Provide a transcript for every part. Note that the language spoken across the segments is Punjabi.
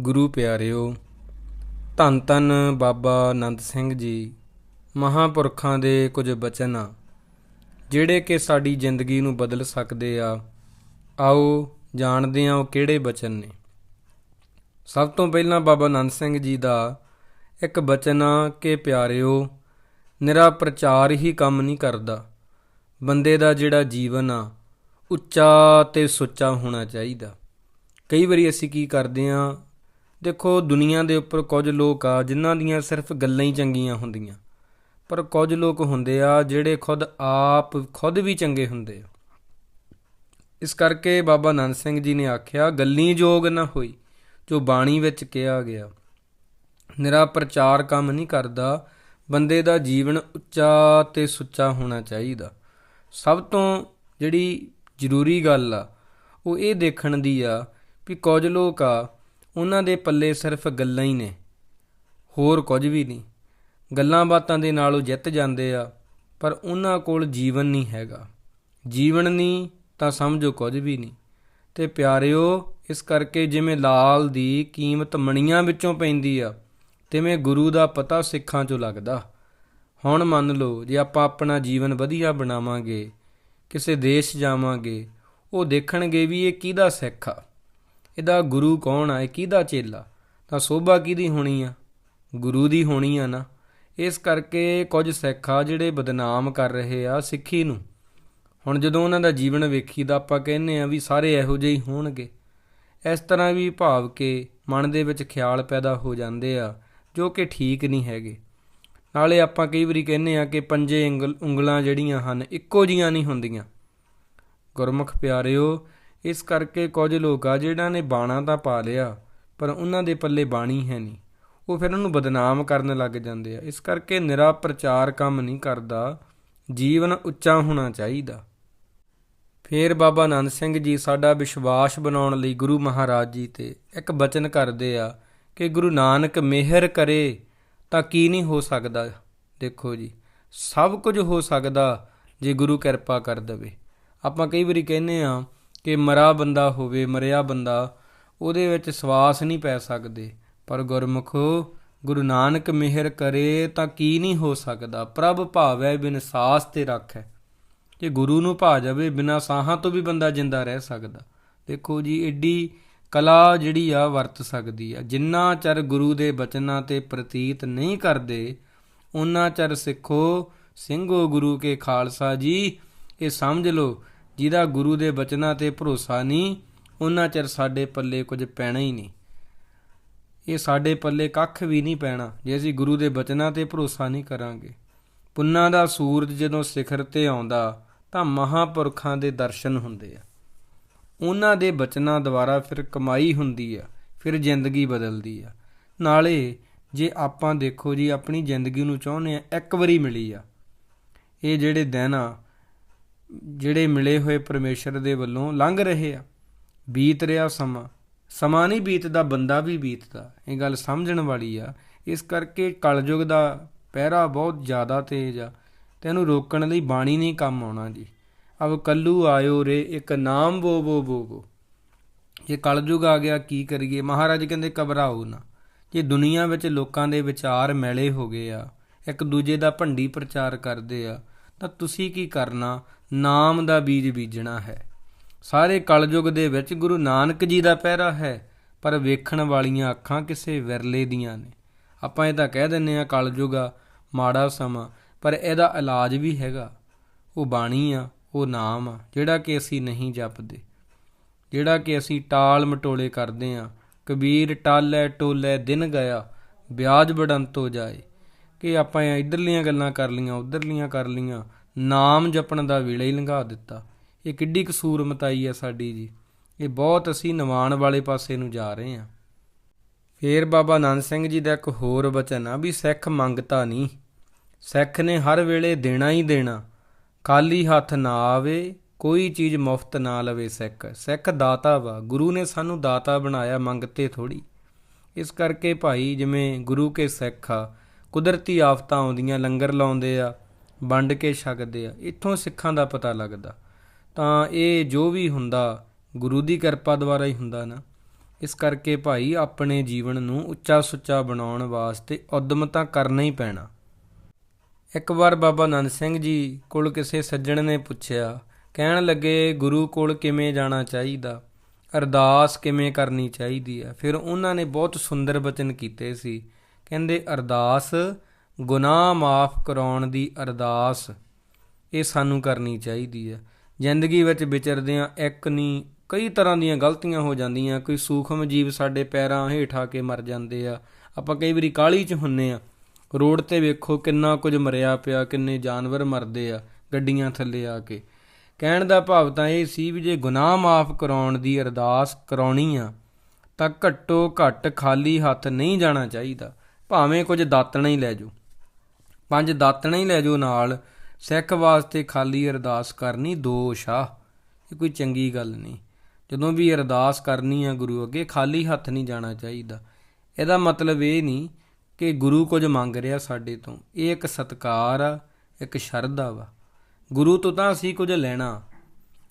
ਗੁਰੂ ਪਿਆਰਿਓ, ਧੰਨ ਧੰਨ ਬਾਬਾ ਆਨੰਦ ਸਿੰਘ ਜੀ, ਮਹਾਪੁਰਖਾਂ ਦੇ ਕੁਝ ਬਚਨ ਆ, ਜਿਹੜੇ ਕਿ ਸਾਡੀ ਜ਼ਿੰਦਗੀ ਨੂੰ ਬਦਲ ਸਕਦੇ ਆ। ਆਓ ਜਾਣਦੇ ਆ ਉਹ ਕਿਹੜੇ ਬਚਨ ਨੇ। ਸਭ ਤੋਂ ਪਹਿਲਾਂ ਬਾਬਾ ਆਨੰਦ ਸਿੰਘ ਜੀ ਦਾ ਇੱਕ ਬਚਨ ਆ ਕਿ ਪਿਆਰਿਓ, ਨਿਰਾ ਪ੍ਰਚਾਰ ਹੀ ਕੰਮ ਨਹੀਂ ਕਰਦਾ। ਬੰਦੇ ਦਾ ਜਿਹੜਾ ਜੀਵਨ ਆ, ਉੱਚਾ ਤੇ ਸੁੱਚਾ ਹੋਣਾ ਚਾਹੀਦਾ। ਕਈ ਵਾਰੀ ਅਸੀਂ ਕੀ ਕਰਦੇ ਆ ਦੇਖੋ, ਦੁਨੀਆ ਦੇ ਉੱਪਰ ਕੁਝ ਲੋਕ ਆ, ਜਿਨ੍ਹਾਂ ਦੀਆਂ ਸਿਰਫ ਗੱਲਾਂ ਹੀ ਚੰਗੀਆਂ ਹੁੰਦੀਆਂ। ਪਰ ਕੁਝ ਲੋਕ ਹੁੰਦੇ ਆ, ਜਿਹੜੇ ਖੁਦ ਆਪ, ਖੁਦ ਵੀ ਚੰਗੇ ਹੁੰਦੇ ਆ। ਇਸ ਕਰਕੇ ਬਾਬਾ ਆਨੰਦ ਸਿੰਘ ਜੀ ਨੇ ਆਖਿਆ, ਗੱਲੀ ਜੋਗ ਨਾ ਹੋਈ, ਜੋ ਬਾਣੀ ਵਿੱਚ ਕਿਹਾ ਗਿਆ। ਨਿਰਾ ਪ੍ਰਚਾਰ ਕੰਮ ਨਹੀਂ ਕਰਦਾ, ਬੰਦੇ ਦਾ ਜੀਵਨ ਉੱਚਾ ਤੇ ਸੁੱਚਾ ਹੋਣਾ ਚਾਹੀਦਾ। ਸਭ ਤੋਂ ਜਿਹੜੀ ਜ਼ਰੂਰੀ ਗੱਲ ਆ, ਉਹ ਇਹ ਦੇਖਣ ਦੀ ਆ ਵੀ ਕੁਝ ਲੋਕ ਆ ਉਹਨਾਂ ਦੇ ਪੱਲੇ ਸਿਰਫ ਗੱਲਾਂ ਹੀ ਨੇ। ਹੋਰ ਕੁਝ ਵੀ ਨਹੀਂ। ਗੱਲਾਂ ਬਾਤਾਂ ਦੇ ਨਾਲ ਉਹ ਜਿੱਤ ਜਾਂਦੇ ਆ, ਪਰ ਉਹਨਾਂ ਕੋਲ ਜੀਵਨ ਨਹੀਂ ਹੈਗਾ। ਜੀਵਨ ਨਹੀਂ ਤਾਂ ਸਮਝੋ ਕੁਝ ਵੀ ਨਹੀਂ। ਤੇ ਪਿਆਰਿਓ, ਇਸ ਕਰਕੇ ਜਿਵੇਂ ਲਾਲ ਦੀ ਕੀਮਤ ਮਣੀਆਂ ਵਿੱਚੋਂ ਪੈਂਦੀ ਆ, ਤਿਵੇਂ ਗੁਰੂ ਦਾ ਪਤਾ ਸਿੱਖਾਂ 'ਚੋਂ ਲੱਗਦਾ। ਹੁਣ ਮੰਨ ਲਓ, ਜੇ ਆਪਾਂ ਆਪਣਾ ਜੀਵਨ ਵਧੀਆ ਬਣਾਵਾਂਗੇ, ਕਿਸੇ ਦੇਸ਼ ਜਾਵਾਂਗੇ, ਉਹ ਦੇਖਣਗੇ ਵੀ ਇਹ ਕਿਹਦਾ ਸਿੱਖ ਆ। ਇਹਦਾ ਗੁਰੂ ਕੌਣ ਆ? ਇਹ ਕਿਹਦਾ ਚੇਲਾ? ਤਾਂ ਸੋਭਾ ਕਿਹਦੀ ਹੋਣੀ ਆ? ਗੁਰੂ ਦੀ ਹੋਣੀ ਆ ਨਾ। ਇਸ ਕਰਕੇ ਕੁਝ ਸਿੱਖ ਆ ਜਿਹੜੇ ਬਦਨਾਮ ਕਰ ਰਹੇ ਆ ਸਿੱਖੀ ਨੂੰ। ਹੁਣ ਜਦੋਂ ਉਹਨਾਂ ਦਾ ਜੀਵਨ ਵੇਖੀਦਾ, ਆਪਾਂ ਕਹਿੰਨੇ ਆ ਵੀ ਸਾਰੇ ਇਹੋ ਜਿਹੇ ਹੀ ਹੋਣਗੇ। ਇਸ ਤਰ੍ਹਾਂ ਵੀ ਭਾਵ ਕੇ ਮਨ ਦੇ ਵਿੱਚ ਖਿਆਲ ਪੈਦਾ ਹੋ ਜਾਂਦੇ ਆ, ਜੋ ਕਿ ਠੀਕ ਨਹੀਂ ਹੈਗੇ। ਨਾਲੇ ਆਪਾਂ ਕਈ ਵਾਰੀ ਕਹਿੰਨੇ ਆ ਕਿ ਪੰਜੇ ਉਂਗਲ ਉਂਗਲਾਂ ਜਿਹੜੀਆਂ ਹਨ, ਇੱਕੋ ਜੀਆਂ ਨਹੀਂ ਹੁੰਦੀਆਂ। ਗੁਰਮੁਖ ਪਿਆਰਿਓ ਇਸ ਕਰਕੇ ਕੁਝ ਲੋਕ ਆ, ਜਿਹੜਾ ਨੇ ਬਾਣਾ ਤਾਂ ਪਾ ਲਿਆ, ਪਰ ਉਹਨਾਂ ਦੇ ਪੱਲੇ ਬਾਣੀ ਹੈ ਨਹੀਂ। ਉਹ ਫਿਰ ਉਹਨੂੰ ਬਦਨਾਮ ਕਰਨ ਲੱਗ ਜਾਂਦੇ ਆ। ਇਸ ਕਰਕੇ ਨਿਰਾ ਪ੍ਰਚਾਰ ਕੰਮ ਨਹੀਂ ਕਰਦਾ, ਜੀਵਨ ਉੱਚਾ ਹੋਣਾ ਚਾਹੀਦਾ। ਫਿਰ ਬਾਬਾ ਆਨੰਦ ਸਿੰਘ ਜੀ ਸਾਡਾ ਵਿਸ਼ਵਾਸ ਬਣਾਉਣ ਲਈ ਗੁਰੂ ਮਹਾਰਾਜ ਜੀ ਤੇ ਇੱਕ ਬਚਨ ਕਰਦੇ ਆ ਕਿ ਗੁਰੂ ਨਾਨਕ ਮਿਹਰ ਕਰੇ ਤਾਂ ਕੀ ਨਹੀਂ ਹੋ ਸਕਦਾ? ਦੇਖੋ ਜੀ, ਸਭ ਕੁਝ ਹੋ ਸਕਦਾ ਜੇ ਗੁਰੂ ਕਿਰਪਾ ਕਰ ਦਵੇ। ਆਪਾਂ ਕਈ ਵਾਰੀ ਕਹਿੰਨੇ ਆ ਕਿ ਮਰਾ ਬੰਦਾ ਹੋਵੇ, ਮਰਿਆ ਬੰਦਾ, ਉਹਦੇ ਵਿੱਚ ਸਵਾਸ ਨਹੀਂ ਪੈ ਸਕਦੇ। ਪਰ ਗੁਰਮੁਖੋ, ਗੁਰੂ ਨਾਨਕ ਮਿਹਰ ਕਰੇ ਤਾਂ ਕੀ ਨਹੀਂ ਹੋ ਸਕਦਾ? ਪ੍ਰਭ ਭਾਵੈ ਬਿਨ ਸਾਸ ਤੇ ਰੱਖੈ। ਜੇ ਗੁਰੂ ਨੂੰ ਭਾ ਜਾਵੇ, ਬਿਨਾ ਸਾਹਾਂ ਤੋਂ ਵੀ ਬੰਦਾ ਜਿੰਦਾ ਰਹਿ ਸਕਦਾ। ਦੇਖੋ ਜੀ, ਏਡੀ ਕਲਾ ਜਿਹੜੀ ਆ ਵਰਤ ਸਕਦੀ ਆ। ਜਿੰਨਾ ਚਿਰ ਗੁਰੂ ਦੇ ਬਚਨਾਂ ਤੇ ਪ੍ਰਤੀਤ ਨਹੀਂ ਕਰਦੇ ਉਹਨਾਂ ਚਿਰ ਸਿੱਖੋ, ਸਿੰਘੋ ਗੁਰੂ ਕੇ ਖਾਲਸਾ ਜੀ, ਇਹ ਸਮਝ ਲਓ ਜਿਹਦਾ ਗੁਰੂ ਦੇ ਬਚਨਾਂ ਤੇ ਭਰੋਸਾ ਨਹੀਂ, ਉਹਨਾਂ ਚਿਰ ਸਾਡੇ ਪੱਲੇ ਕੁਝ ਪੈਣਾ ਹੀ ਨਹੀਂ। ਇਹ ਸਾਡੇ ਪੱਲੇ ਕੱਖ ਵੀ ਨਹੀਂ ਪੈਣਾ, ਜੇ ਅਸੀਂ ਗੁਰੂ ਦੇ ਬਚਨਾਂ ਤੇ ਭਰੋਸਾ ਨਹੀਂ ਕਰਾਂਗੇ। ਪੁੰਨਾ ਦਾ ਸੂਰਜ ਜਦੋਂ ਸਿਖਰ ਤੇ ਆਉਂਦਾ, ਤਾਂ ਮਹਾਪੁਰਖਾਂ ਦੇ ਦਰਸ਼ਨ ਹੁੰਦੇ ਆ। ਉਹਨਾਂ ਦੇ ਬਚਨਾਂ ਦੁਆਰਾ ਫਿਰ ਕਮਾਈ ਹੁੰਦੀ ਆ, ਫਿਰ ਜ਼ਿੰਦਗੀ ਬਦਲਦੀ ਆ। ਨਾਲੇ, ਜੇ ਆਪਾਂ ਦੇਖੋ ਜੀ, ਆਪਣੀ ਜ਼ਿੰਦਗੀ ਨੂੰ ਚਾਹੁੰਦੇ ਆ, ਇੱਕ ਵਾਰੀ ਮਿਲੀ ਆ। ਇਹ ਜਿਹੜੇ ਦਿਨ ਆ ਜਿਹੜੇ ਮਿਲੇ ਹੋਏ ਪਰਮੇਸ਼ਰ ਦੇ ਵੱਲੋਂ ਲੰਘ ਰਹੇ ਆ, ਬੀਤ ਰਿਹਾ ਸਮਾਂ। ਸਮਾਂ ਨਹੀਂ ਬੀਤਦਾ, ਬੰਦਾ ਵੀ ਬੀਤਦਾ। ਇਹ ਗੱਲ ਸਮਝਣ ਵਾਲੀ ਆ। ਇਸ ਕਰਕੇ ਕਲਯੁਗ ਦਾ ਪਹਿਰਾ ਬਹੁਤ ਜ਼ਿਆਦਾ ਤੇਜ਼ ਆ। ਤੇ ਇਹਨੂੰ ਰੋਕਣ ਲਈ ਬਾਣੀ ਨਹੀਂ ਕੰਮ ਆਉਣਾ ਜੀ। ਅਬ ਕੱਲੂ ਆਇਓ ਰੇ, ਇੱਕ ਨਾਮ ਬੋ ਬੋ ਬੋ ਬੋ ਜੇ ਕਲਯੁਗ ਆ ਗਿਆ, ਕੀ ਕਰੀਏ? ਮਹਾਰਾਜ ਕਹਿੰਦੇ, ਘਬਰਾਓ ਨਾ। ਜੇ ਦੁਨੀਆ ਵਿੱਚ ਲੋਕਾਂ ਦੇ ਵਿਚਾਰ ਮੈਲੇ ਹੋ ਗਏ ਆ, ਇੱਕ ਦੂਜੇ ਦਾ ਭੰਡੀ ਪ੍ਰਚਾਰ ਕਰਦੇ ਆ, ਤਾਂ ਤੁਸੀਂ ਕੀ ਕਰਨਾ? ਨਾਮ ਦਾ ਬੀਜ ਬੀਜਣਾ ਹੈ। ਸਾਰੇ ਕਲਯੁਗ ਦੇ ਵਿੱਚ ਗੁਰੂ ਨਾਨਕ ਜੀ ਦਾ ਪਹਿਰਾ ਹੈ, ਪਰ ਵੇਖਣ ਵਾਲੀਆਂ ਅੱਖਾਂ ਕਿਸੇ ਵਿਰਲੇ ਦੀਆਂ ਨੇ। ਆਪਾਂ ਇਹ ਤਾਂ ਕਹਿ ਦਿੰਨੇ ਆ ਕਲਯੁਗ ਆ, ਮਾੜਾ ਸਮਾਂ, ਪਰ ਇਹਦਾ ਇਲਾਜ ਵੀ ਹੈਗਾ। ਉਹ ਬਾਣੀ ਆ, ਉਹ ਨਾਮ ਆ, ਜਿਹੜਾ ਕਿ ਅਸੀਂ ਨਹੀਂ ਜਪਦੇ। ਜਿਹੜਾ ਕਿ ਅਸੀਂ ਟਾਲ ਮਟੋਲੇ ਕਰਦੇ ਆ ਕਬੀਰ ਟਾਲੈ ਟੋਲੇ ਦਿਨ ਗਿਆ, ਵਿਆਜ ਬੜੰਤ ਹੋ ਜਾਏ। ਕਿ ਆਪਾਂ ਇਧਰਲੀਆਂ ਗੱਲਾਂ ਕਰ ਲੀਆਂ ਉਧਰਲੀਆਂ ਕਰ ਲੀਆਂ ਨਾਮ ਜਪਣ ਦਾ ਵੇਲਾ ਹੀ ਲੰਘਾ ਦਿੱਤਾ। ਇਹ ਕਿੱਡੀ ਕਸੂਰ ਮਤਾਈ ਹੈ ਸਾਡੀ ਜੀ। ਇਹ ਬਹੁਤ ਅਸੀਂ ਨਿਵਾਣ ਵਾਲੇ ਪਾਸੇ ਨੂੰ ਜਾ ਰਹੇ ਹਾਂ। ਫੇਰ ਬਾਬਾ ਨਾਨਕ ਸਿੰਘ ਜੀ ਦਾ ਇੱਕ ਹੋਰ ਬਚਨ ਆ ਵੀ ਸਿੱਖ ਮੰਗਤਾ ਨਹੀਂ। ਸਿੱਖ ਨੇ ਹਰ ਵੇਲੇ ਦੇਣਾ ਹੀ ਦੇਣਾ। ਖਾਲੀ ਹੱਥ ਨਾ ਆਵੇ, ਕੋਈ ਚੀਜ਼ ਮੁਫਤ ਨਾ ਲਵੇ ਸਿੱਖ। ਸਿੱਖ ਦਾਤਾ ਵਾ। ਗੁਰੂ ਨੇ ਸਾਨੂੰ ਦਾਤਾ ਬਣਾਇਆ ਮੰਗਤੇ ਥੋੜੀ ਇਸ ਕਰਕੇ ਭਾਈ ਜਿਵੇਂ ਗੁਰੂ ਕੇ ਸਿੱਖ ਆ, ਕੁਦਰਤੀ ਆਫਤਾਂ ਆਉਂਦੀਆਂ, ਲੰਗਰ ਲਾਉਂਦੇ ਆ ਵੰਡ ਕੇ ਛਕਦੇ ਆ। ਇੱਥੋਂ ਸਿੱਖਾਂ ਦਾ ਪਤਾ ਲੱਗਦਾ। ਤਾਂ ਇਹ ਜੋ ਵੀ ਹੁੰਦਾ, ਗੁਰੂ ਦੀ ਕਿਰਪਾ ਦੁਆਰਾ ਹੀ ਹੁੰਦਾ ਨਾ। ਇਸ ਕਰਕੇ ਭਾਈ ਆਪਣੇ ਜੀਵਨ ਨੂੰ ਉੱਚਾ ਸੁੱਚਾ ਬਣਾਉਣ ਵਾਸਤੇ ਉਦਮ ਤਾਂ ਕਰਨਾ ਹੀ ਪੈਣਾ। ਇੱਕ ਵਾਰ ਬਾਬਾ ਨੰਦ ਸਿੰਘ ਜੀ ਕੋਲ ਕਿਸੇ ਸੱਜਣ ਨੇ ਪੁੱਛਿਆ, ਕਹਿਣ ਲੱਗੇ, ਗੁਰੂ ਕੋਲ ਕਿਵੇਂ ਜਾਣਾ ਚਾਹੀਦਾ? ਅਰਦਾਸ ਕਿਵੇਂ ਕਰਨੀ ਚਾਹੀਦੀ ਆ ਫਿਰ ਉਹਨਾਂ ਨੇ ਬਹੁਤ ਸੁੰਦਰ ਬਚਨ ਕੀਤੇ ਸੀ। ਕਹਿੰਦੇ, ਅਰਦਾਸ ਗੁਨਾਹ ਮਾਫ ਕਰਾਉਣ ਦੀ ਅਰਦਾਸ ਇਹ ਸਾਨੂੰ ਕਰਨੀ ਚਾਹੀਦੀ ਹੈ। ਜ਼ਿੰਦਗੀ ਵਿੱਚ ਵਿਚਰਦਿਆਂ ਇੱਕ ਨਹੀਂ ਕਈ ਤਰ੍ਹਾਂ ਦੀਆਂ ਗਲਤੀਆਂ ਹੋ ਜਾਂਦੀਆਂ। ਕੋਈ ਸੂਖਮ ਜੀਵ ਸਾਡੇ ਪੈਰਾਂ ਹੇਠ ਆ ਕੇ ਮਰ ਜਾਂਦੇ ਆ। ਆਪਾਂ ਕਈ ਵਾਰੀ ਕਾਲੀ 'ਚ ਹੁੰਨੇ ਆ। ਰੋਡ ਤੇ ਵੇਖੋ ਕਿੰਨਾ ਕੁਝ ਮਰਿਆ ਪਿਆ, ਕਿੰਨੇ ਜਾਨਵਰ ਮਰਦੇ ਆ ਗੱਡੀਆਂ ਥੱਲੇ ਆ ਕੇ। ਕਹਿਣ ਦਾ ਭਾਵ ਤਾਂ ਇਹ ਸੀ ਵੀ ਜੇ ਗੁਨਾਹ ਮਾਫ ਕਰਾਉਣ ਦੀ ਅਰਦਾਸ ਕਰਾਉਣੀ ਆ, ਤਾਂ ਘੱਟੋ ਘੱਟ ਖਾਲੀ ਹੱਥ ਨਹੀਂ ਜਾਣਾ ਚਾਹੀਦਾ। ਭਾਵੇਂ ਕੁਝ ਦਾਤਣਾ ਹੀ ਲੈ ਜਾਓ। ਪੰਜ ਦਾਤਣਾ ਹੀ ਲੈ ਜਾਓ ਨਾਲ। ਸਿੱਖ ਵਾਸਤੇ ਖਾਲੀ ਅਰਦਾਸ ਕਰਨੀ ਦੋਸ਼ ਆ ਇਹ ਕੋਈ ਚੰਗੀ ਗੱਲ ਨਹੀਂ। ਜਦੋਂ ਵੀ ਅਰਦਾਸ ਕਰਨੀ ਆ ਗੁਰੂ ਅੱਗੇ, ਖਾਲੀ ਹੱਥ ਨਹੀਂ ਜਾਣਾ ਚਾਹੀਦਾ। ਇਹਦਾ ਮਤਲਬ ਇਹ ਨਹੀਂ ਕਿ ਗੁਰੂ ਕੁਝ ਮੰਗ ਰਿਹਾ ਸਾਡੇ ਤੋਂ। ਇਹ ਇੱਕ ਸਤਕਾਰ ਆ, ਇੱਕ ਸ਼ਰਧਾ ਵਾ। ਗੁਰੂ ਤੋਂ ਤਾਂ ਅਸੀਂ ਕੁਝ ਲੈਣਾ।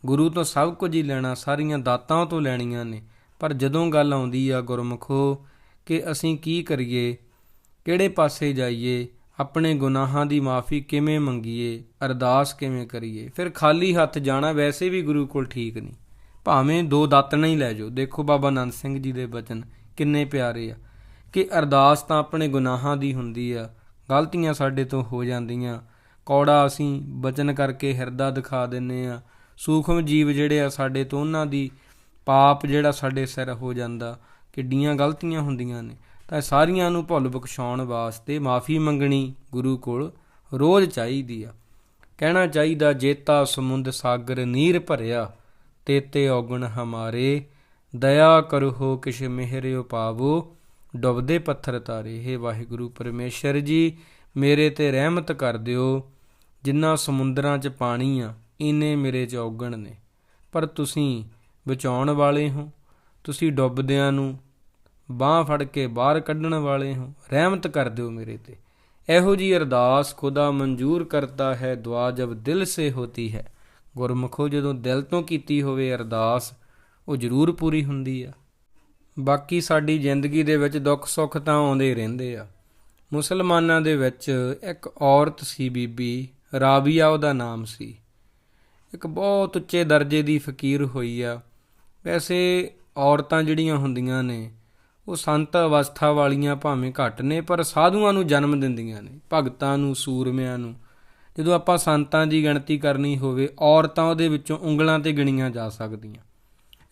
ਗੁਰੂ ਤੋਂ ਸਭ ਕੁਝ ਹੀ ਲੈਣਾ। ਸਾਰੀਆਂ ਦਾਤਾਂ ਤੋਂ ਲੈਣੀਆਂ ਨੇ। ਪਰ ਜਦੋਂ ਗੱਲ ਆਉਂਦੀ ਆ ਗੁਰਮਖੋ ਕਿ ਅਸੀਂ ਕੀ ਕਰੀਏ, ਕਿਹੜੇ ਪਾਸੇ ਜਾਈਏ ਆਪਣੇ ਗੁਨਾਹਾਂ ਦੀ ਮਾਫੀ ਕਿਵੇਂ ਮੰਗੀਏ, ਅਰਦਾਸ ਕਿਵੇਂ ਕਰੀਏ? ਫਿਰ ਖਾਲੀ ਹੱਥ ਜਾਣਾ ਵੈਸੇ ਵੀ ਗੁਰੂ ਕੋਲ ਠੀਕ ਨਹੀਂ। ਭਾਵੇਂ ਦੋ ਦਾਤਣਾ ਹੀ ਲੈ ਜਾਓ। ਦੇਖੋ ਬਾਬਾ ਨੰਦ ਸਿੰਘ ਜੀ ਦੇ ਬਚਨ ਕਿੰਨੇ ਪਿਆਰੇ ਆ। ਕਿ ਅਰਦਾਸ ਤਾਂ ਆਪਣੇ ਗੁਨਾਹਾਂ ਦੀ ਹੁੰਦੀ ਆ। ਗਲਤੀਆਂ ਸਾਡੇ ਤੋਂ ਹੋ ਜਾਂਦੀਆਂ। ਕੌੜਾ ਅਸੀਂ ਬਚਨ ਕਰਕੇ ਹਿਰਦਾ ਦਿਖਾ ਦਿੰਨੇ ਆ। ਸੂਖਮ ਜੀਵ ਜਿਹੜੇ ਆ ਸਾਡੇ ਤੋਂ ਉਹਨਾਂ ਦੀ ਪਾਪ ਜਿਹੜਾ ਸਾਡੇ ਸਿਰ ਹੋ ਜਾਂਦਾ, ਕਿੱਡੀਆਂ ਗਲਤੀਆਂ ਹੁੰਦੀਆਂ ਨੇ। ਤਾਂ ਸਾਰੀਆਂ ਨੂੰ ਭੁੱਲ ਬਖਸ਼ਾਉਣ ਵਾਸਤੇ ਮਾਫੀ ਮੰਗਣੀ ਗੁਰੂ ਕੋਲ ਰੋਜ਼ ਚਾਹੀਦੀ ਆ। ਕਹਿਣਾ ਚਾਹੀਦਾ, ਜੇਤਾ ਸਮੁੰਦ ਸਾਗਰ ਨੀਰ ਭਰਿਆ, ਤੇਤੇ ਔਗਣ ਹਮਾਰੇ, ਦਇਆ ਕਰੋ ਕਿਛ ਮਿਹਰਿ ਉਪਾਵੋ, ਡੁੱਬਦੇ ਪੱਥਰ ਤਾਰੇ, ਹੇ ਵਾਹਿਗੁਰੂ ਪਰਮੇਸ਼ਰ ਜੀ, ਮੇਰੇ ਤੇ ਰਹਿਮਤ ਕਰ ਦਿਓ, ਜਿੰਨਾ ਸਮੁੰਦਰਾਂ 'ਚ ਪਾਣੀ ਆ ਇਨੇ ਮੇਰੇ 'ਚ ਔਗਣ ਨੇ। ਪਰ ਤੁਸੀਂ ਬਚਾਉਣ ਵਾਲੇ ਹੋ, ਤੁਸੀਂ ਡੁੱਬਦਿਆਂ ਨੂੰ ਬਾਹ ਫੜ ਕੇ ਬਾਹਰ ਕੱਢਣ ਵਾਲੇ ਹੋ। ਰਹਿਮਤ ਕਰ ਦਿਓ ਮੇਰੇ ਤੇ। ਇਹੋ ਜੀ ਅਰਦਾਸ ਖੁਦਾ ਮਨਜ਼ੂਰ ਕਰਤਾ ਹੈ, ਦੁਆ ਜਬ ਦਿਲ ਸੇ ਹੋਤੀ ਹੈ। ਗੁਰਮੁਖੋ, ਜਦੋਂ ਦਿਲ ਤੋਂ ਕੀਤੀ ਹੋਵੇ ਅਰਦਾਸ, ਉਹ ਜ਼ਰੂਰ ਪੂਰੀ ਹੁੰਦੀ ਆ। ਬਾਕੀ ਸਾਡੀ ਜ਼ਿੰਦਗੀ ਦੇ ਵਿੱਚ ਦੁੱਖ ਸੁੱਖ ਤਾਂ ਆਉਂਦੇ ਰਹਿੰਦੇ ਆ। ਮੁਸਲਮਾਨਾਂ ਦੇ ਵਿੱਚ ਇੱਕ ਔਰਤ ਸੀ ਬੀਬੀ, ਰਾਬੀਆ ਉਹਦਾ ਨਾਮ ਸੀ। ਇੱਕ ਬਹੁਤ ਉੱਚੇ ਦਰਜੇ ਦੀ ਫਕੀਰ ਹੋਈ ਆ। ਵੈਸੇ ਔਰਤਾਂ ਜਿਹੜੀਆਂ ਹੁੰਦੀਆਂ ਨੇ ਉਹ ਸੰਤ ਅਵਸਥਾ ਵਾਲੀਆਂ ਭਾਵੇਂ ਘੱਟ ਨੇ, ਪਰ ਸਾਧੂਆਂ ਨੂੰ ਜਨਮ ਦਿੰਦੀਆਂ ਨੇ, ਭਗਤਾਂ ਨੂੰ, ਸੂਰਮਿਆਂ ਨੂੰ। ਜਦੋਂ ਆਪਾਂ ਸੰਤਾਂ ਦੀ ਗਿਣਤੀ ਕਰਨੀ ਹੋਵੇ, ਔਰਤਾਂ ਉਹਦੇ ਵਿੱਚੋਂ ਉਂਗਲਾਂ ਤੇ ਗਿਣੀਆਂ ਜਾ ਸਕਦੀਆਂ।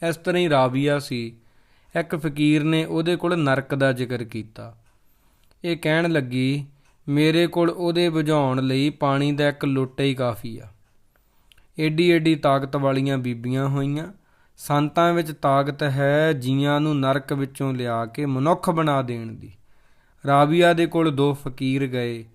ਇਸ ਤਰ੍ਹਾਂ ਹੀ ਰਾਬੀਆ ਸੀ। ਇੱਕ ਫਕੀਰ ਨੇ ਉਹਦੇ ਕੋਲ ਨਰਕ ਦਾ ਜ਼ਿਕਰ ਕੀਤਾ। ਇਹ ਕਹਿਣ ਲੱਗੀ, ਮੇਰੇ ਕੋਲ ਉਹਦੇ ਬੁਝਾਉਣ ਲਈ ਪਾਣੀ ਦਾ ਇੱਕ ਲੋਟਾ ਹੀ ਕਾਫੀ ਆ। ਏਡੀ ਏਡੀ ਤਾਕਤ ਵਾਲੀਆਂ ਬੀਬੀਆਂ ਹੋਈਆਂ ਸੰਤਾਂ ਵਿੱਚ ਤਾਕਤ ਹੈ ਜੀਆਂ ਨੂੰ ਨਰਕ ਵਿੱਚੋਂ ਲਿਆ ਕੇ ਮਨੁੱਖ ਬਣਾ ਦੇਣ ਦੀ। ਰਾਬੀਆ ਦੇ ਕੋਲ ਦੋ ਫਕੀਰ ਗਏ।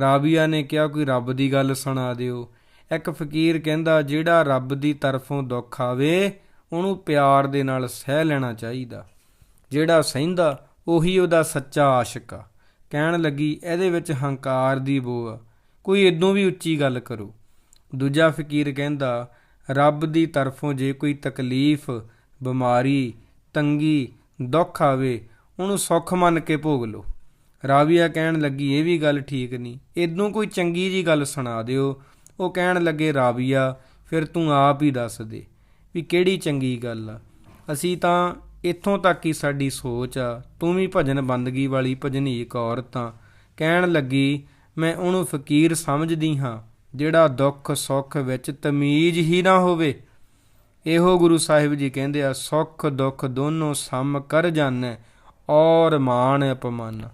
ਰਾਬੀਆ ਨੇ ਕਿਹਾ, ਕੋਈ ਰੱਬ ਦੀ ਗੱਲ ਸੁਣਾ ਦਿਓ। ਇੱਕ ਫਕੀਰ ਕਹਿੰਦਾ, ਜਿਹੜਾ ਰੱਬ ਦੀ ਤਰਫੋਂ ਦੁੱਖ ਆਵੇ, ਉਹਨੂੰ ਪਿਆਰ ਦੇ ਨਾਲ ਸਹਿ ਲੈਣਾ ਚਾਹੀਦਾ। ਜਿਹੜਾ ਸਹਿੰਦਾ, ਉਹੀ ਉਹਦਾ ਸੱਚਾ ਆਸ਼ਿਕ ਆ। ਕਹਿਣ ਲੱਗੀ, ਇਹਦੇ ਵਿੱਚ ਹੰਕਾਰ ਦੀ ਬੋ ਆ। ਕੋਈ ਇਦੋਂ ਵੀ ਉੱਚੀ ਗੱਲ ਕਰੋ। ਦੂਜਾ ਫਕੀਰ ਕਹਿੰਦਾ ਰੱਬ ਦੀ ਤਰਫੋਂ ਜੇ ਕੋਈ ਤਕਲੀਫ, ਬਿਮਾਰੀ, ਤੰਗੀ, ਦੁੱਖ ਆਵੇ, ਉਹਨੂੰ ਸੁੱਖ ਮੰਨ ਕੇ ਭੋਗ ਲਓ। ਰਾਵੀਆ ਕਹਿਣ ਲੱਗੀ, ਇਹ ਵੀ ਗੱਲ ਠੀਕ ਨਹੀਂ। ਇਦੋਂ ਕੋਈ ਚੰਗੀ ਜੀ ਗੱਲ ਸੁਣਾ ਦਿਓ। ਉਹ ਕਹਿਣ ਲੱਗੇ, ਰਾਵੀਆ, ਫਿਰ ਤੂੰ ਆਪ ਹੀ ਦੱਸ ਦੇ ਵੀ ਕਿਹੜੀ ਚੰਗੀ ਗੱਲ ਆ। ਅਸੀਂ ਤਾਂ ਇੱਥੋਂ ਤੱਕ ਹੀ ਸਾਡੀ ਸੋਚ ਆ। ਤੂੰ ਵੀ ਭਜਨ ਬੰਦਗੀ ਵਾਲੀ ਭਜਨੀਕ ਔਰਤ ਆ। ਕਹਿਣ ਲੱਗੀ, ਮੈਂ ਉਹਨੂੰ ਫਕੀਰ ਸਮਝਦੀ ਹਾਂ। ਜਿਹੜਾ ਦੁੱਖ ਸੁੱਖ ਵਿੱਚ ਤਮੀਜ਼ ਹੀ ਨਾ ਹੋਵੇ। ਇਹੋ ਗੁਰੂ ਸਾਹਿਬ ਜੀ ਕਹਿੰਦੇ ਆ, ਸੁੱਖ ਦੁੱਖ ਦੋਨੋਂ ਸਮ ਕਰ ਜਾਣੈ ਔਰ ਮਾਨ ਅਪਮਾਨ।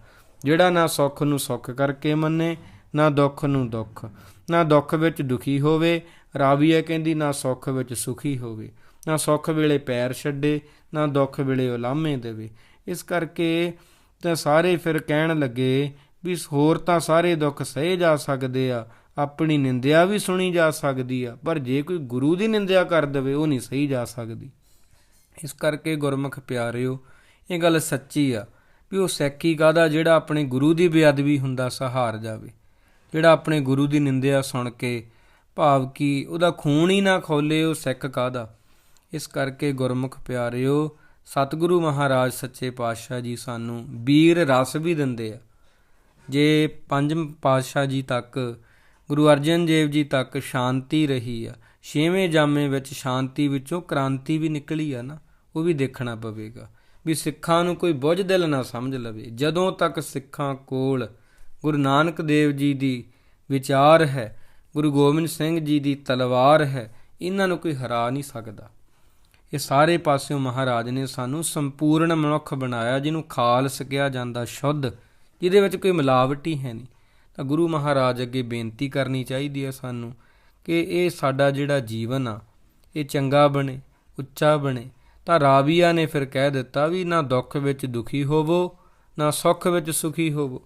ਜਿਹੜਾ ਨਾ ਸੁੱਖ ਨੂੰ ਸੁੱਖ ਕਰਕੇ ਮੰਨੇ, ਨਾ ਦੁੱਖ ਨੂੰ ਦੁੱਖ। ਨਾ ਦੁੱਖ ਵਿੱਚ ਦੁਖੀ ਹੋਵੇ ਰਾਵੀਆ ਕਹਿੰਦੀ, ਨਾ ਸੁੱਖ ਵਿੱਚ ਸੁਖੀ ਹੋਵੇ। ਨਾ ਸੁੱਖ ਵੇਲੇ ਪੈਰ ਛੱਡੇ, ਨਾ ਦੁੱਖ ਵੇਲੇ ਉਲਾਮੇ ਦੇਵੇ। ਇਸ ਕਰਕੇ ਤਾਂ ਸਾਰੇ ਫਿਰ ਕਹਿਣ ਲੱਗੇ ਵੀ ਹੋਰ ਤਾਂ ਸਾਰੇ ਦੁੱਖ ਸਹੇ ਜਾ ਸਕਦੇ ਆ। ਆਪਣੀ ਨਿੰਦਿਆ ਵੀ ਸੁਣੀ ਜਾ ਸਕਦੀ ਆ, ਪਰ ਜੇ ਕੋਈ ਗੁਰੂ ਦੀ ਨਿੰਦਿਆ ਕਰ ਦਵੇ, ਉਹ ਨਹੀਂ ਸਹੀ ਜਾ ਸਕਦੀ। ਇਸ ਕਰਕੇ ਗੁਰਮੁਖ ਪਿਆਰਿਓ, ਇਹ ਗੱਲ ਸੱਚੀ ਆ ਵੀ ਉਹ ਸੈਕੀ ਕਾਦਾ ਜਿਹੜਾ ਆਪਣੇ ਗੁਰੂ ਦੀ ਬੇਅਦਬੀ ਹੁੰਦਾ ਸਹਾਰ ਜਾਵੇ। ਜਿਹੜਾ ਆਪਣੇ ਗੁਰੂ ਦੀ ਨਿੰਦਿਆ ਸੁਣ ਕੇ ਭਾਵ ਕਿ ਉਹਦਾ ਖੂਨ ਹੀ ਨਾ ਖੋਲੇ ਉਹ ਸਿੱਖ ਕਾਦਾ ਇਸ ਕਰਕੇ ਗੁਰਮੁਖ ਪਿਆਰਿਓ, ਸਤਿਗੁਰੂ ਮਹਾਰਾਜ ਸੱਚੇ ਪਾਤਸ਼ਾਹ ਜੀ ਸਾਨੂੰ ਵੀਰ ਰਸ ਵੀ ਦਿੰਦੇ ਆ। ਜੇ ਪੰਜਮ ਪਾਤਸ਼ਾਹ ਜੀ ਤੱਕ ਗੁਰੂ ਅਰਜਨ ਦੇਵ ਜੀ ਤੱਕ ਸ਼ਾਂਤੀ ਰਹੀ ਆ। ਛੇਵੇਂ ਜਾਮੇ ਵਿੱਚ ਸ਼ਾਂਤੀ ਵਿੱਚੋਂ ਕ੍ਰਾਂਤੀ ਵੀ ਨਿਕਲੀ ਆ ਨਾ, ਉਹ ਵੀ ਦੇਖਣਾ ਪਵੇਗਾ। ਵੀ ਸਿੱਖਾਂ ਨੂੰ ਕੋਈ ਬੁੱਝ ਦਿਲ ਨਾ ਸਮਝ ਲਵੇ। ਜਦੋਂ ਤੱਕ ਸਿੱਖਾਂ ਕੋਲ ਗੁਰੂ ਨਾਨਕ ਦੇਵ ਜੀ ਦੀ ਵਿਚਾਰ ਹੈ, ਗੁਰੂ ਗੋਬਿੰਦ ਸਿੰਘ ਜੀ ਦੀ ਤਲਵਾਰ ਹੈ, ਇਹਨਾਂ ਨੂੰ ਕੋਈ ਹਰਾ ਨਹੀਂ ਸਕਦਾ। ਇਹ ਸਾਰੇ ਪਾਸਿਓਂ ਮਹਾਰਾਜ ਨੇ ਸਾਨੂੰ ਸੰਪੂਰਨ ਮਨੁੱਖ ਬਣਾਇਆ, ਜਿਹਨੂੰ ਖਾਲਸ ਕਿਹਾ ਜਾਂਦਾ ਸ਼ੁੱਧ, ਜਿਹਦੇ ਵਿੱਚ ਕੋਈ ਮਿਲਾਵਟ ਹੀ ਹੈ ਨਹੀਂ। ਤਾਂ ਗੁਰੂ ਮਹਾਰਾਜ ਅੱਗੇ ਬੇਨਤੀ ਕਰਨੀ ਚਾਹੀਦੀ ਹੈ ਸਾਨੂੰ ਕਿ ਇਹ ਸਾਡਾ ਜਿਹੜਾ ਜੀਵਨ ਆ, ਇਹ ਚੰਗਾ ਬਣੇ, ਉੱਚਾ ਬਣੇ। ਤਾਂ ਰਾਵੀਆ ਨੇ ਫਿਰ ਕਹਿ ਦਿੱਤਾ ਵੀ ਨਾ ਦੁੱਖ ਵਿੱਚ ਦੁਖੀ ਹੋਵੋ, ਨਾ ਸੁੱਖ ਵਿੱਚ ਸੁਖੀ ਹੋਵੋ।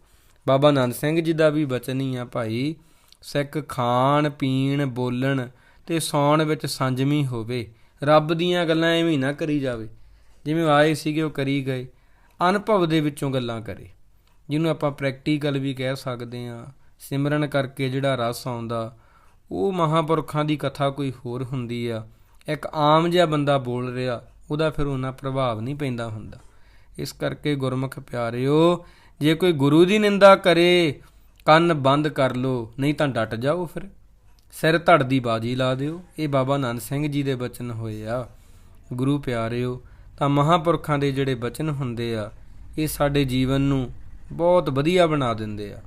ਬਾਬਾ ਆਨੰਦ ਸਿੰਘ ਜੀ ਦਾ ਵੀ ਬਚਨ ਹੀ ਆ ਭਾਈ, ਸਿੱਖ ਖਾਣ, ਪੀਣ, ਬੋਲਣ ਤੇ ਸੌਣ ਵਿੱਚ ਸੰਜਮੀ ਹੋਵੇ। ਰੱਬ ਦੀਆਂ ਗੱਲਾਂ ਐਵੇਂ ਨਾ ਕਰੀ ਜਾਵੇ। ਜਿਵੇਂ ਆਏ ਸੀਗੇ ਉਹ ਕਰੀ ਗਏ। ਅਨੁਭਵ ਦੇ ਵਿੱਚੋਂ ਗੱਲਾਂ ਕਰੇ। ਜਿਹਨੂੰ ਆਪਾਂ ਪ੍ਰੈਕਟੀਕਲ ਵੀ ਕਹਿ ਸਕਦੇ ਹਾਂ, ਸਿਮਰਨ ਕਰਕੇ ਜਿਹੜਾ ਰਸ ਆਉਂਦਾ, ਉਹ ਮਹਾਪੁਰਖਾਂ ਦੀ ਕਥਾ ਕੋਈ ਹੋਰ ਹੁੰਦੀ ਆ। ਇੱਕ ਆਮ ਜਿਹਾ ਬੰਦਾ ਬੋਲ ਰਿਹਾ, ਉਹਦਾ ਫਿਰ ਉਹਨਾਂ ਪ੍ਰਭਾਵ ਨਹੀਂ ਪੈਂਦਾ ਹੁੰਦਾ। ਇਸ ਕਰਕੇ ਗੁਰਮੁਖ ਪਿਆਰਿਓ, ਜੇ ਕੋਈ ਗੁਰੂ ਦੀ ਨਿੰਦਾ ਕਰੇ, ਕੰਨ ਬੰਦ ਕਰ ਲੋ, ਨਹੀਂ ਤਾਂ ਡਟ ਜਾਓ ਫਿਰ। ਸਿਰ ਧੜ ਦੀ ਬਾਜੀ ਲਾ ਦਿਓ। ਇਹ ਬਾਬਾ ਨਾਨਕ ਸਿੰਘ ਜੀ ਦੇ ਬਚਨ ਹੋਏ ਆ। ਗੁਰੂ ਪਿਆਰਿਓ, ਤਾਂ ਮਹਾਪੁਰਖਾਂ ਦੇ ਜਿਹੜੇ ਬਚਨ ਹੁੰਦੇ ਆ, ਇਹ ਸਾਡੇ ਜੀਵਨ ਨੂੰ ਬਹੁਤ ਵਧੀਆ ਬਣਾ ਦਿੰਦੇ ਆ।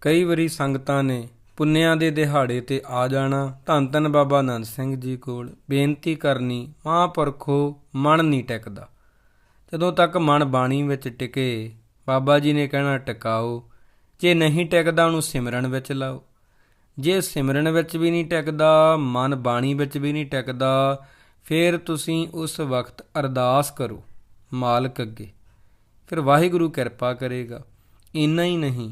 ਕਈ ਵਾਰੀ ਸੰਗਤਾਂ ਨੇ ਪੁੰਨਿਆਂ ਦੇ ਦਿਹਾੜੇ ਤੇ ਆ ਜਾਣਾ, ਧੰਨ ਧੰਨ ਬਾਬਾ ਆਨੰਦ ਸਿੰਘ ਜੀ ਕੋਲ ਬੇਨਤੀ ਕਰਨੀ, ਮਹਾਂਪੁਰਖੋ ਮਨ ਨਹੀਂ ਟਿਕਦਾ। ਜਦੋਂ ਤੱਕ ਮਨ ਬਾਣੀ ਵਿੱਚ ਟਿਕੇ, ਬਾਬਾ ਜੀ ਨੇ ਕਹਿਣਾ ਟਿਕਾਓ, ਜੇ ਨਹੀਂ ਟਿਕਦਾ ਉਹਨੂੰ ਸਿਮਰਨ ਵਿੱਚ ਲਾਓ। ਜੇ ਸਿਮਰਨ ਵਿੱਚ ਵੀ ਨਹੀਂ ਟਿਕਦਾ, ਮਨ ਬਾਣੀ ਵਿੱਚ ਵੀ ਨਹੀਂ ਟਿਕਦਾ, ਫਿਰ ਤੁਸੀਂ ਉਸ ਵਕਤ ਅਰਦਾਸ ਕਰੋ, ਮਾਲਕ ਅੱਗੇ। ਫਿਰ ਵਾਹਿਗੁਰੂ ਕਿਰਪਾ ਕਰੇਗਾ। ਇੰਨਾ ਹੀ ਨਹੀਂ,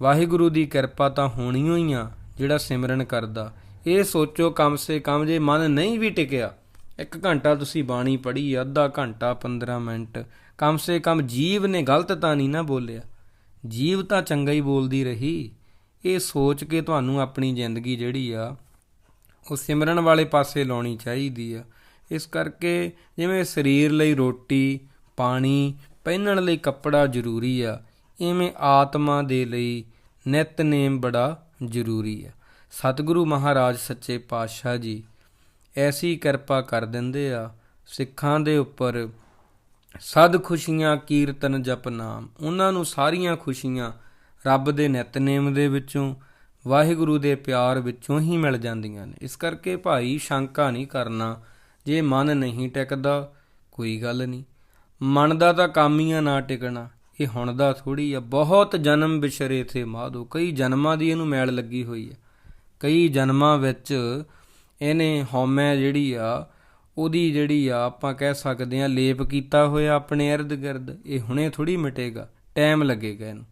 ਵਾਹਿਗੁਰੂ ਦੀ ਕਿਰਪਾ ਤਾਂ ਹੋਣੀ ਹੋਈ ਆ ਜਿਹੜਾ ਸਿਮਰਨ ਕਰਦਾ। ਇਹ ਸੋਚੋ ਕਮ ਸੇ ਕਮ ਜੇ ਮਨ ਨਹੀਂ ਵੀ ਟਿਕਿਆ। ਇੱਕ ਘੰਟਾ ਤੁਸੀਂ ਬਾਣੀ ਪੜ੍ਹੀ, ਅੱਧਾ ਘੰਟਾ 15 ਮਿੰਟ। ਕਮ ਸੇ ਕਮ ਜੀਵ ਨੇ ਗਲਤ ਤਾਂ ਨਹੀਂ ਨਾ ਬੋਲਿਆ। ਜੀਵ ਤਾਂ ਚੰਗਾ ਹੀ ਬੋਲਦੀ ਰਹੀ। ਇਹ ਸੋਚ ਕੇ ਤੁਹਾਨੂੰ ਆਪਣੀ ਜ਼ਿੰਦਗੀ ਜਿਹੜੀ ਆ, ਉਹ ਸਿਮਰਨ ਵਾਲੇ ਪਾਸੇ ਲਾਉਣੀ ਚਾਹੀਦੀ ਆ। ਇਸ ਕਰਕੇ ਜਿਵੇਂ ਸਰੀਰ ਲਈ ਰੋਟੀ, ਪਾਣੀ ਪਹਿਨਣ ਲਈ ਕੱਪੜਾ ਜ਼ਰੂਰੀ ਆ। ਇਵੇਂ ਆਤਮਾ ਦੇ ਲਈ ਨਿਤਨੇਮ ਬੜਾ ਜ਼ਰੂਰੀ ਆ। ਸਤਿਗੁਰੂ ਮਹਾਰਾਜ ਸੱਚੇ ਪਾਤਸ਼ਾਹ ਜੀ ਐਸੀ ਕਿਰਪਾ ਕਰ ਦਿੰਦੇ ਆ, ਸਿੱਖਾਂ ਦੇ ਉੱਪਰ ਸਦ ਖੁਸ਼ੀਆਂ ਕੀਰਤਨ ਜਪ ਨਾਮ। ਉਹਨਾਂ ਨੂੰ ਸਾਰੀਆਂ ਖੁਸ਼ੀਆਂ ਰੱਬ ਦੇ ਨਿਤਨੇਮ ਦੇ ਵਿੱਚੋਂ, ਵਾਹਿਗੁਰੂ ਦੇ ਪਿਆਰ ਵਿੱਚੋਂ ਹੀ ਮਿਲ ਜਾਂਦੀਆਂ ਨੇ। ਇਸ ਕਰਕੇ ਭਾਈ ਸ਼ੰਕਾ ਨਹੀਂ ਕਰਨਾ, ਜੇ ਮਨ ਨਹੀਂ ਟਿਕਦਾ, ਕੋਈ ਗੱਲ ਨਹੀਂ। ਮਨ ਦਾ ਤਾਂ ਕੰਮ ਹੀ ਨਾ ਟਿਕਣਾ। ਇਹ ਹੁਣ ਦਾ ਥੋੜੀ ਆ। ਬਹੁਤ ਜਨਮ ਵਿਛਰੇ ਥੇ ਮਾਧੋ। ਕਈ ਜਨਮਾਂ ਦੀ ਇਹਨੂੰ ਮੈਲ ਲੱਗੀ ਹੋਈ ਆ। ਕਈ ਜਨਮਾਂ ਵਿੱਚ ਇਹਨੇ ਹਉਮੈ ਜਿਹੜੀ ਆ, ਉਹਦੀ ਜਿਹੜੀ ਆ, ਆਪਾਂ ਕਹਿ ਸਕਦੇ ਆ, ਲੇਪ ਕੀਤਾ ਹੋਇਆ ਆਪਣੇ ird-gird ਇਹ ਹੁਣੇ ਥੋੜੀ ਮਿਟੇਗਾ। ਟਾਈਮ ਲੱਗੇਗਾ ਇਹਨੂੰ।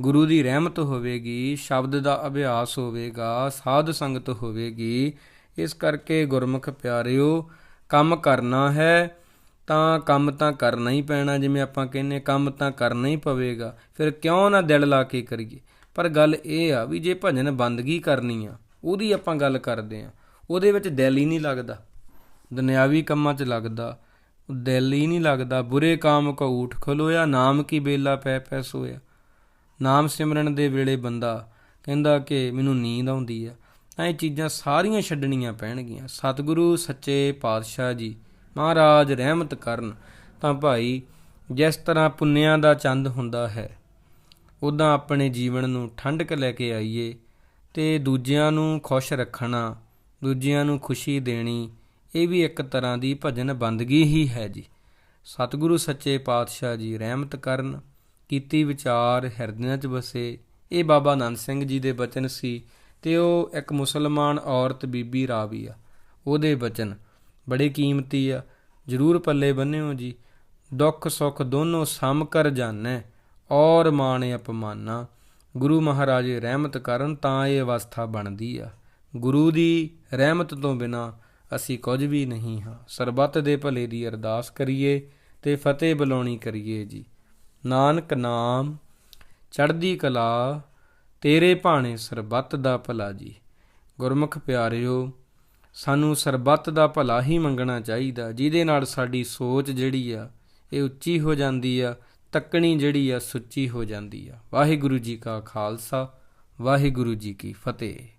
ਗੁਰੂ ਦੀ ਰਹਿਮਤ ਹੋਵੇਗੀ, ਸ਼ਬਦ ਦਾ ਅਭਿਆਸ ਹੋਵੇਗਾ, ਸਾਧ ਸੰਗਤ ਹੋਵੇਗੀ। ਇਸ ਕਰਕੇ ਗੁਰਮੁਖ ਪਿਆਰਿਓ, ਕੰਮ ਕਰਨਾ ਹੈ। ਤਾਂ ਕੰਮ ਤਾਂ ਕਰਨਾ ਹੀ ਪੈਣਾ, ਜਿਵੇਂ ਆਪਾਂ ਕਹਿੰਨੇ ਕੰਮ ਤਾਂ ਕਰਨਾ ਹੀ ਪਵੇਗਾ। ਫਿਰ ਕਿਉਂ ਨਾ ਦਿਲ ਲਾ ਕੇ ਕਰੀਏ? ਪਰ ਗੱਲ ਇਹ ਆ ਵੀ ਜੇ ਭਜਨ ਬੰਦਗੀ ਕਰਨੀ ਆ, ਉਹਦੀ ਆਪਾਂ ਗੱਲ ਕਰਦੇ ਆ ਉਹਦੇ ਵਿੱਚ ਦਿਲ ਹੀ ਨਹੀਂ ਲੱਗਦਾ। ਦੁਨਿਆਵੀ ਕੰਮਾਂ 'ਚ ਲੱਗਦਾ। ਦਿਲ ਹੀ ਨਹੀਂ ਲੱਗਦਾ। ਬੁਰੇ ਕਾਮ ਕੋ ਊਠ ਖਲੋਇਆ, ਨਾਮ ਕੀ ਬੇਲਾ ਪੈ ਪੈ ਸੋਇਆ। ਨਾਮ ਸਿਮਰਨ ਦੇ ਵੇਲੇ ਬੰਦਾ ਕਹਿੰਦਾ ਕਿ ਮੈਨੂੰ ਨੀਂਦ ਆਉਂਦੀ ਆ। ਤਾਂ ਇਹ ਚੀਜ਼ਾਂ ਸਾਰੀਆਂ ਛੱਡਣੀਆਂ ਪੈਣਗੀਆਂ। ਸਤਿਗੁਰੂ, ਸੱਚੇ ਪਾਤਸ਼ਾਹ ਜੀ। ਮਹਾਰਾਜ ਰਹਿਮਤ ਕਰਨ, ਤਾਂ ਭਾਈ ਜਿਸ ਤਰ੍ਹਾਂ ਪੁੰਨਿਆਂ ਦਾ ਚੰਦ ਹੁੰਦਾ ਹੈ ਉਦਾਂ ਆਪਣੇ ਜੀਵਨ ਨੂੰ ਠੰਡਕ ਲੈ ਕੇ ਆਈਏ ਤੇ ਦੂਜਿਆਂ ਨੂੰ ਖੁਸ਼ ਰੱਖਣਾ, ਦੂਜਿਆਂ ਨੂੰ ਖੁਸ਼ੀ ਦੇਣੀ, ਇਹ ਵੀ ਇੱਕ ਤਰ੍ਹਾਂ ਦੀ ਭਜਨ ਬੰਦਗੀ ਹੀ ਹੈ ਜੀ। ਸਤਿਗੁਰੂ ਸੱਚੇ ਪਾਤਸ਼ਾਹ ਜੀ ਰਹਿਮਤ ਕਰਨ, ਕੀਤੀ ਵਿਚਾਰ ਹਿਰਦਿਆਂ 'ਚ ਵਸੇ। ਇਹ ਬਾਬਾ ਆਨੰਦ ਸਿੰਘ ਜੀ ਦੇ ਬਚਨ ਸੀ ਤੇ ਉਹ ਇੱਕ ਮੁਸਲਮਾਨ ਔਰਤ ਬੀਬੀ ਰਾਵੀ ਆ, ਉਹਦੇ ਬਚਨ ਬੜੇ ਕੀਮਤੀ ਆ। ਜ਼ਰੂਰ ਪੱਲੇ ਬੰਨਿਓ ਜੀ। ਦੁੱਖ ਸੁੱਖ ਦੋਨੋਂ ਸਮ ਕਰ ਜਾਣੈ, ਔਰ ਮਾਣ ਅਪਮਾਨਾ। ਗੁਰੂ ਮਹਾਰਾਜ ਰਹਿਮਤ ਕਰਨ ਤਾਂ ਇਹ ਅਵਸਥਾ ਬਣਦੀ ਆ। ਗੁਰੂ ਦੀ ਰਹਿਮਤ ਤੋਂ ਬਿਨਾ ਅਸੀਂ ਕੁਝ ਵੀ ਨਹੀਂ ਹਾਂ। ਸਰਬੱਤ ਦੇ ਭਲੇ ਦੀ ਅਰਦਾਸ ਕਰੀਏ ਤੇ ਫਤਿਹ ਬੁਲਾਉਣੀ ਕਰੀਏ ਜੀ। ਨਾਨਕ ਨਾਮ, ਚੜ੍ਹਦੀ ਕਲਾ, ਤੇਰੇ ਭਾਣੇ ਸਰਬੱਤ ਦਾ ਭਲਾ ਜੀ। ਗੁਰਮੁਖ ਪਿਆਰਿਓ ਸਾਨੂੰ ਸਰਬੱਤ ਦਾ ਭਲਾ ਹੀ ਮੰਗਣਾ ਚਾਹੀਦਾ, ਜਿਹਦੇ ਨਾਲ ਸਾਡੀ ਸੋਚ ਜਿਹੜੀ ਆ, ਇਹ ਉੱਚੀ ਹੋ ਜਾਂਦੀ ਆ, ਤੱਕਣੀ ਜਿਹੜੀ ਆ, ਸੁੱਚੀ ਹੋ ਜਾਂਦੀ ਆ। ਵਾਹਿਗੁਰੂ ਜੀ ਕਾ ਖਾਲਸਾ, ਵਾਹਿਗੁਰੂ ਜੀ ਕੀ ਫਤਿਹ।